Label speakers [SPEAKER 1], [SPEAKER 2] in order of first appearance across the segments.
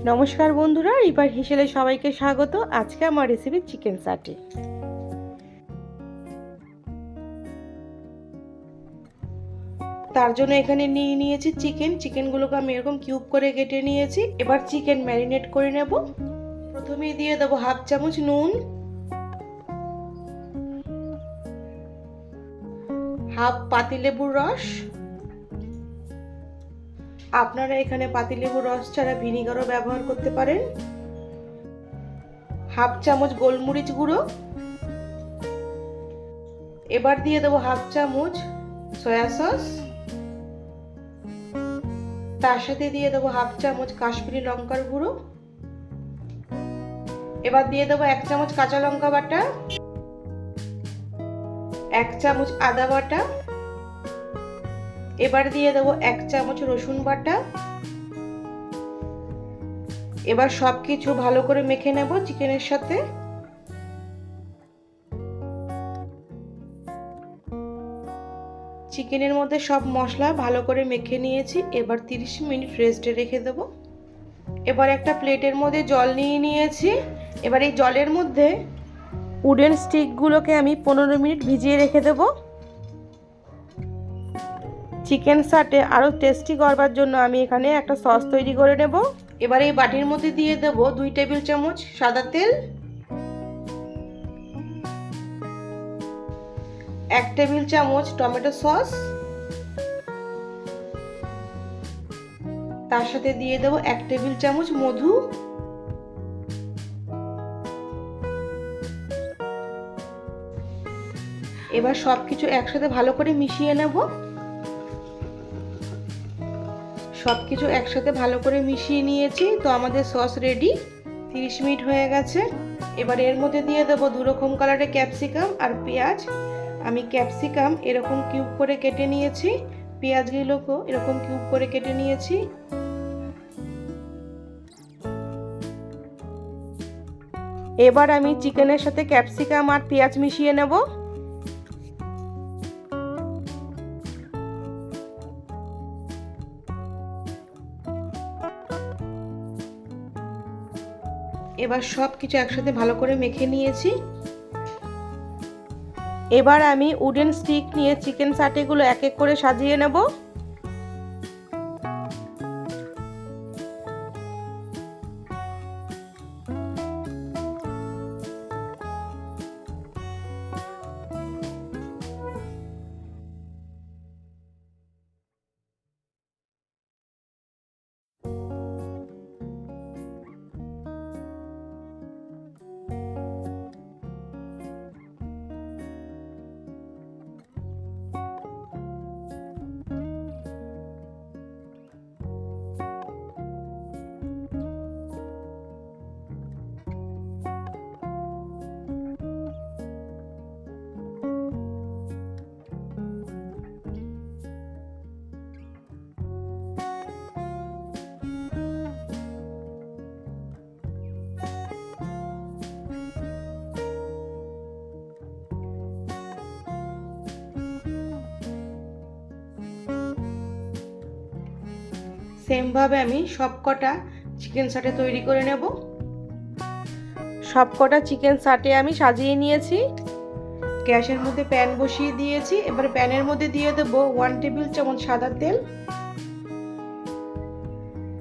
[SPEAKER 1] নমস্কার বন্ধুরা, রিপার হিসেলে সবাইকে স্বাগত। আজকে আমার রেসিপি চিকেন সাটে তার জন্য এখানে নিয়ে নিয়েছি চিকেন চিকেনগুলোকে আমি এরকম কিউব করে কেটে নিয়েছি। এবার চিকেন ম্যারিনেট করে নেব। প্রথমেই দিয়ে দেবো হাফ চামচ নুন। হাফ পাতিলেবুর রস। আপনারা এখানে পাতিলেবুর রস ছাড়া ভিনিগারও ব্যবহার করতে পারেন। হাফ চামচ গোলমরিচ গুঁড়ো। এবার দিয়ে দেবো হাফ চামচ সয়া সস। তার সাথে দিয়ে দেবো হাফ চামচ কাশ্মীরি লঙ্কার গুঁড়ো। এবার দিয়ে দেবো এক চামচ কাঁচা লঙ্কা বাটা। এক চামচ আদা বাটা। এবার দিয়ে দেবো এক চামচ রসুন বাটা। এবার সব কিছু ভালো করে মেখে নেব চিকেনের সাথে। চিকেনের মধ্যে সব মশলা ভালো করে মেখে নিয়েছি, এবার 30 মিনিট রেস্টে রেখে দেব। এবার একটা প্লেটের মধ্যে জল নিয়ে নিয়েছি। এবার এই জলের মধ্যে উডেন স্টিকগুলোকে আমি পনেরো মিনিট ভিজিয়ে রেখে দেবো। চিকেন সাটে আরও টেস্টি করবার জন্য আমি এখানে একটা সস তৈরি করে নেব। এবার এই বাটির মধ্যে দিয়ে দেব দুই টেবিল চামচ সাদা তেল, এক টেবিল চামচ টমেটো সস, তার সাথে দিয়ে দেব এক টেবিল চামচ মধু, এবার সব কিছু একসাথে ভালো করে মিশিয়ে নেব। সব কিছু একসাথে ভালো করে মিশিয়ে নিয়েছি। তো আমাদের সস রেডি তিরিশ মিনিট হয়ে গেছে। এবার এর মধ্যে দিয়ে দেবো দুরকম কালারের ক্যাপসিকাম আর পেঁয়াজ। আমি ক্যাপসিকাম এরকম কিউব করে কেটে নিয়েছি। পেঁয়াজগুলোকেও এরকম কিউব করে কেটে নিয়েছি। এবার আমি চিকেনের সাথে ক্যাপসিকাম আর পেঁয়াজ মিশিয়ে নেব। এবার সব কিছু একসাথে ভালো করে মেখে নিয়েছি। এবার আমি উডেন স্টিক নিয়ে চিকেন সাটেগুলো এক এক করে সাজিয়ে নেব। সেমভাবে আমি সব কটা চিকেন সাটে তৈরি করে নেব। সব কটা চিকেন সাটে আমি সাজিয়ে নিয়েছি। গ্যাসের মধ্যে প্যান বসিয়ে দিয়েছি। এবার প্যানের মধ্যে দিয়ে দেবো ওয়ান টেবিল চামচ সাদা তেল।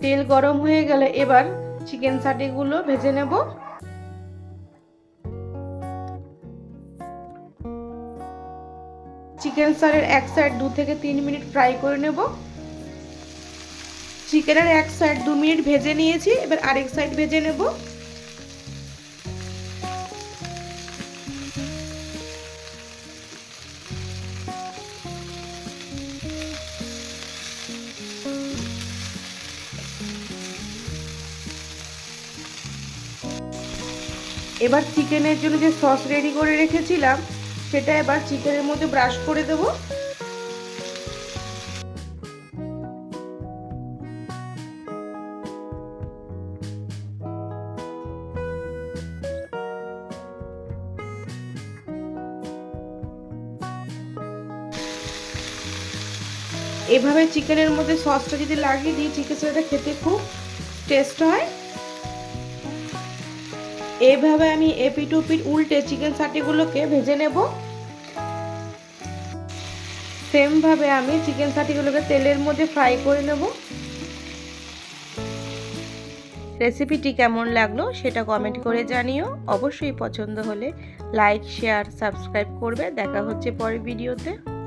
[SPEAKER 1] তেল গরম হয়ে গেলে এবার চিকেন সাটিগুলো ভেজে নেব। চিকেন সারের এক সাইড দু থেকে তিন মিনিট ফ্রাই করে নেব। চিকেনের এক সাইড দু মিনিট ভেজে নিয়েছি, এবার আরেক সাইড ভেজে নেব। এবার চিকেনের জন্য যে সস রেডি করে রেখেছিলাম, সেটা এবার চিকেনের মধ্যে ব্রাশ করে দেবো। এভাবে চিকেনের মধ্যে সসটা যদি লাগিয়ে দিই চিকেন সেটা খেতে খুব টেস্ট হয়। এইভাবে আমি এপিট উপিট উল্টে চিকেন সাটিগুলোকে ভেজে নেব। সেমভাবে আমি চিকেন সাটিগুলোকে তেলের মধ্যে ফ্রাই করে নেব। রেসিপিটি কেমন লাগল সেটা কমেন্ট করে জানিও। অবশ্যই পছন্দ হলে লাইক, শেয়ার, সাবস্ক্রাইব করবে। দেখা হচ্ছে পরের ভিডিওতে।